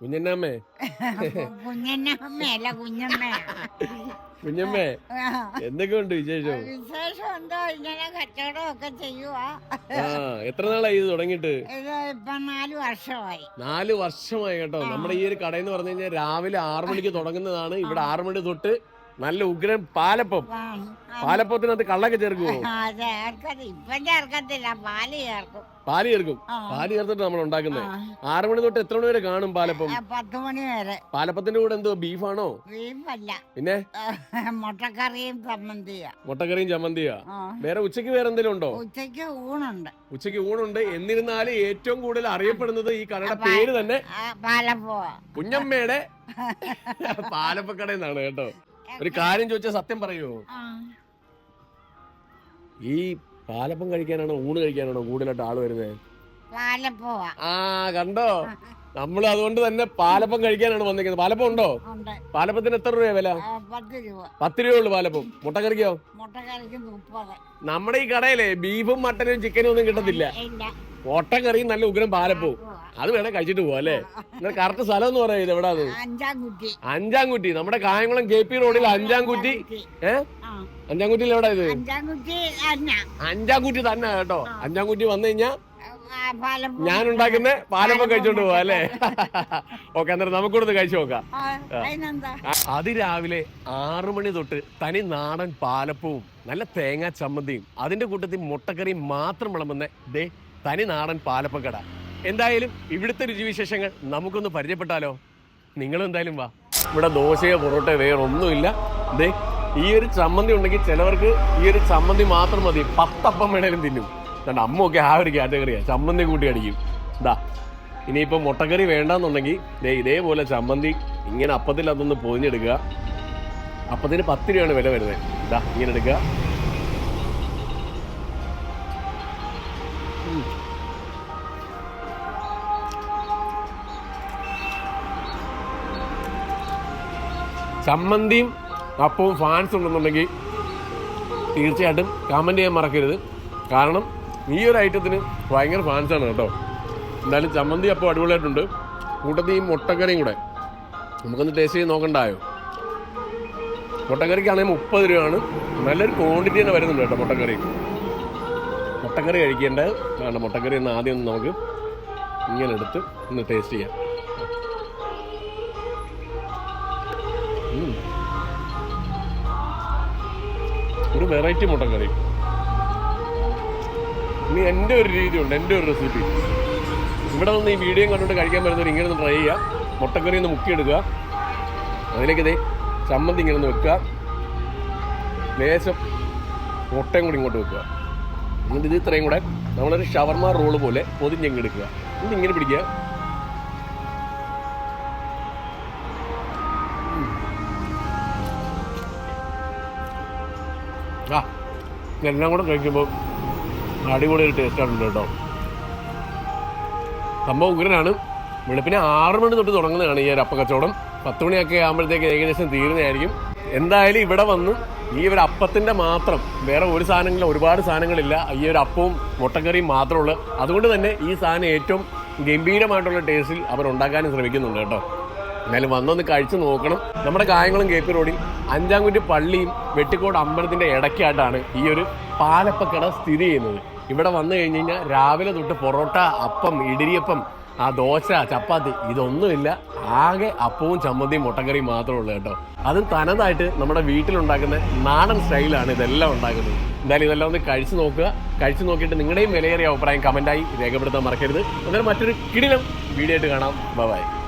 കുഞ്ഞന്നമ്മേ കുഞ്ഞമ്മയല്ല കുഞ്ഞമ്മ. കുഞ്ഞമ്മേ എന്തൊക്കെയുണ്ട് വിശേഷം? വിശേഷം എന്തോ ഇങ്ങനെ കച്ചവടം ഒക്കെ ചെയ്യുവാ. എത്ര നാളായി ഇത് തുടങ്ങിയിട്ട്? ഇപ്പൊ നാല് വർഷമായി. നാല് വർഷമായി കേട്ടോ. നമ്മുടെ ഈ ഒരു കടയെന്ന് പറഞ്ഞു കഴിഞ്ഞാൽ രാവിലെ ആറു മണിക്ക് തുടങ്ങുന്നതാണ്. ഇവിടെ ആറു മണി തൊട്ട് നല്ല ഉഗ്രൻ പാലപ്പം. പാലപ്പത്തിനകത്ത് കള്ളൊക്കെ ചേർക്കുമോ പാൽ ചേർക്കും. പാൽ ചേർത്തിട്ട് നമ്മൾ ഉണ്ടാക്കുന്നത് ആറു മണി തൊട്ട് എത്ര മണി വരെ കാണും പാലപ്പം? പത്ത് മണി വരെ. പാലപ്പത്തിന്റെ കൂടെ എന്തോ ബീഫാണോ? ബീഫല്ല. പിന്നെ? മുട്ടക്കറിയും ചമ്മന്തിയാ. മുട്ടക്കറിയും ചമ്മന്തിയാ. വേറെ ഉച്ചയ്ക്ക് വേറെ എന്തെങ്കിലും ഉണ്ടോ? ഉച്ചയ്ക്ക് ഊണുണ്ട്. ഉച്ചയ്ക്ക് ഊണുണ്ട്. എന്നിരുന്നാലും ഏറ്റവും കൂടുതൽ അറിയപ്പെടുന്നത് ഈ കടയുടെ പേര് തന്നെ പാലപ്പ കുഞ്ഞമ്മയുടെ പാലപ്പക്കട എന്നാണ് കേട്ടോ. ഒരു കാര്യം ചോദിച്ചാൽ സത്യം പറയുമോ ഈ പാലപ്പം കഴിക്കാനാണോ ഊണ് കഴിക്കാനാണോ കൂടുതലായിട്ട് ആൾ വരുന്നത് ആ കണ്ടോ? നമ്മൾ അതുകൊണ്ട് തന്നെ പാലപ്പം കഴിക്കാനാണ് വന്നിരിക്കുന്നത്. പാലപ്പം ഉണ്ടോ? പാലപ്പത്തിന് എത്ര രൂപ വില? പത്ത് രൂപ. ഉള്ളു പാലപ്പം. മുട്ടക്കറിക്കോ നമ്മുടെ ഈ കടയിലെ ബീഫും മട്ടനും ചിക്കനും ഒന്നും കിട്ടത്തില്ല. മുട്ടക്കറിയും നല്ല ഉഗ്രം പാലപ്പവും. അത് വേണേ കഴിച്ചിട്ട് പോവാ അല്ലേ? എന്നാൽ കറക്റ്റ് സ്ഥലം എന്ന് പറയുന്നത് എവിടാ അത് അഞ്ചാം കുട്ടി അഞ്ചാം കുറ്റി നമ്മുടെ കായംകുളം കെ പി റോഡിൽ അഞ്ചാം കുറ്റി ഏ? അഞ്ചാം കുറ്റിയിൽ എവിടാ ഇത്? അഞ്ചാം കുട്ടി തന്നെ. അഞ്ചാം കുറ്റി തന്നെ കേട്ടോ. അഞ്ചാം കുറ്റി വന്നു കഴിഞ്ഞാ ഞാൻ ഉണ്ടാക്കുന്ന പാലപ്പം കഴിച്ചോണ്ട് പോവാ അല്ലേ? ഓക്കെ അന്നേരം നമുക്കൂടെ കഴിച്ചു നോക്കാം. അതിരാവിലെ ആറു മണി തൊട്ട് തനി നാടൻ പാലപ്പവും നല്ല തേങ്ങാ ചമ്മന്തിയും അതിന്റെ കൂട്ടത്തിൽ മുട്ടക്കറിയും മാത്രം വിളമ്പുന്ന ദേ തനി നാടൻ പാലപ്പക്കട. എന്തായാലും ഇവിടുത്തെ രുചിവിശേഷങ്ങൾ നമുക്കൊന്ന് പരിചയപ്പെട്ടാലോ? നിങ്ങളും എന്തായാലും വാ. ഇവിടെ ദോശയോ പൊറോട്ട വേറെ ഒന്നുമില്ല. ദേ ഈ ഒരു ചമ്മന്തി ഉണ്ടെങ്കിൽ ചിലവർക്ക് ഈ ഒരു ചമ്മന്തി മാത്രം മതി. പത്തപ്പം വേണേലും തിന്നും. കണ്ട അമ്മയൊക്കെ ആ ഒരു കാറ്റഗറിയാ. ചമ്മന്തി കൂട്ടി അടിക്കും. ഇതാ ഇനിയിപ്പോൾ മുട്ടക്കറി വേണ്ടാന്നുണ്ടെങ്കിൽ ദേ ഇതേപോലെ ചമ്മന്തി ഇങ്ങനെ അപ്പത്തിൽ അതൊന്ന് പൊതിഞ്ഞെടുക്കുക. അപ്പത്തിന് പത്ത് രൂപയാണ് വില വരുന്നത്. ഇതാ ഇങ്ങനെ എടുക്കുക. ചമ്മന്തിയും അപ്പവും ഫാൻസ് ഉണ്ടെന്നുണ്ടെങ്കിൽ തീർച്ചയായിട്ടും കമന്റ് ചെയ്യാൻ മറക്കരുത്. കാരണം ഈ ഒരു ഐറ്റത്തിന് ഭയങ്കര ഫാൻസാണ് കേട്ടോ. എന്തായാലും ചമ്മന്തി അപ്പം അടിപൊളിയായിട്ടുണ്ട്. കൂട്ടത്തിൽ ഈ മുട്ടക്കറിയും കൂടെ നമുക്കൊന്ന് ടേസ്റ്റ് ചെയ്ത് നോക്കണ്ടായോ? മുട്ടക്കറിക്കാണെങ്കിൽ മുപ്പത് രൂപയാണ്. നല്ലൊരു ക്വാണ്ടിറ്റി തന്നെ വരുന്നുണ്ട് കേട്ടോ മുട്ടക്കറി. മുട്ടക്കറി കഴിക്കേണ്ടത്. വേണ്ട മുട്ടക്കറി ഒന്ന് ആദ്യം ഒന്ന് നമുക്ക് ഇങ്ങനെ എടുത്ത് ഒന്ന് ടേസ്റ്റ് ചെയ്യാം. ഒരു വെറൈറ്റി മുട്ടക്കറി. ഇനി എന്റെ ഒരു രീതിയുണ്ട് എന്റെ ഒരു റെസിപ്പി ഇവിടെ നിന്ന് ഈ വീഡിയോ കണ്ടുകൊണ്ട് കഴിക്കാൻ പറ്റുന്നവർ ഇങ്ങനെ ഒന്ന് ട്രൈ ചെയ്യുക. മുട്ടക്കറി ഒന്ന് മുക്കിയെടുക്കുക. അതിലേക്ക് ഇതേ ചമ്മന്തി ഇങ്ങനെ ഒന്ന് വെക്കുക. ലേശം മുട്ടയും കൂടി ഇങ്ങോട്ട് വെക്കുക. എന്നിട്ട് ഇത് ഇത്രയും കൂടെ നമ്മളൊരു ഷവർമ റോൾ പോലെ പൊതിഞ്ഞെങ്ങെടുക്കുക ഇങ്ങനെ പിടിക്കുക. ഇതെല്ലാം കൂടെ കഴിക്കുമ്പോൾ അടിപൊളി ഒരു ടേസ്റ്റാണ് കേട്ടോ. സംഭവം ഉഗ്രനാണ്. വെളുപ്പിനെ ആറ് മണി തൊട്ട് തുടങ്ങുന്നതാണ് ഈ ഒരു അപ്പക്കച്ചവടം. പത്ത് മണിയൊക്കെ ആകുമ്പോഴത്തേക്ക് ഏകദേശം തീരുന്നതായിരിക്കും. എന്തായാലും ഇവിടെ വന്ന് ഈ ഒരു അപ്പത്തിന്റെ മാത്രം വേറെ ഒരു സാധനങ്ങളില്ല ഒരുപാട് സാധനങ്ങളില്ല. ഈ ഒരു അപ്പവും മുട്ടക്കറിയും മാത്രമുള്ളൂ. അതുകൊണ്ട് തന്നെ ഈ സാധനം ഏറ്റവും ഗംഭീരമായിട്ടുള്ള ടേസ്റ്റിൽ അവർ ഉണ്ടാക്കാനും ശ്രമിക്കുന്നുണ്ട് കേട്ടോ. എന്നാലും വന്നൊന്ന് കഴിച്ചു നോക്കണം. നമ്മുടെ കായംകുളം കെ പി റോഡിൽ അഞ്ചാംകുറ്റി പള്ളിയും വെട്ടിക്കോട് അമ്പലത്തിന്റെ ഇടയ്ക്കായിട്ടാണ് ഈ ഒരു പാലപ്പക്കട സ്ഥിതി ചെയ്യുന്നത്. ഇവിടെ വന്നു കഴിഞ്ഞ് കഴിഞ്ഞാൽ രാവിലെ തൊട്ട് പൊറോട്ട അപ്പം ഇടിരിയപ്പം ആ ദോശ ചപ്പാത്തി ഇതൊന്നുമില്ല. ആകെ അപ്പവും ചമ്മന്തിയും മുട്ടക്കറിയും മാത്രമേ ഉള്ളൂ കേട്ടോ. അതും തനതായിട്ട് നമ്മുടെ വീട്ടിലുണ്ടാക്കുന്ന നാടൻ സ്റ്റൈലാണ് ഇതെല്ലാം ഉണ്ടാക്കുന്നത്. എന്തായാലും ഇതെല്ലാം ഒന്ന് കഴിച്ചു നോക്കുക. കഴിച്ചു നോക്കിയിട്ട് നിങ്ങളുടെയും വിലയേറിയ അഭിപ്രായം കമന്റായി രേഖപ്പെടുത്താൻ മറക്കരുത്. അന്നേരം മറ്റൊരു കിടിലം വീഡിയോ ആയിട്ട് കാണാം. ബൈ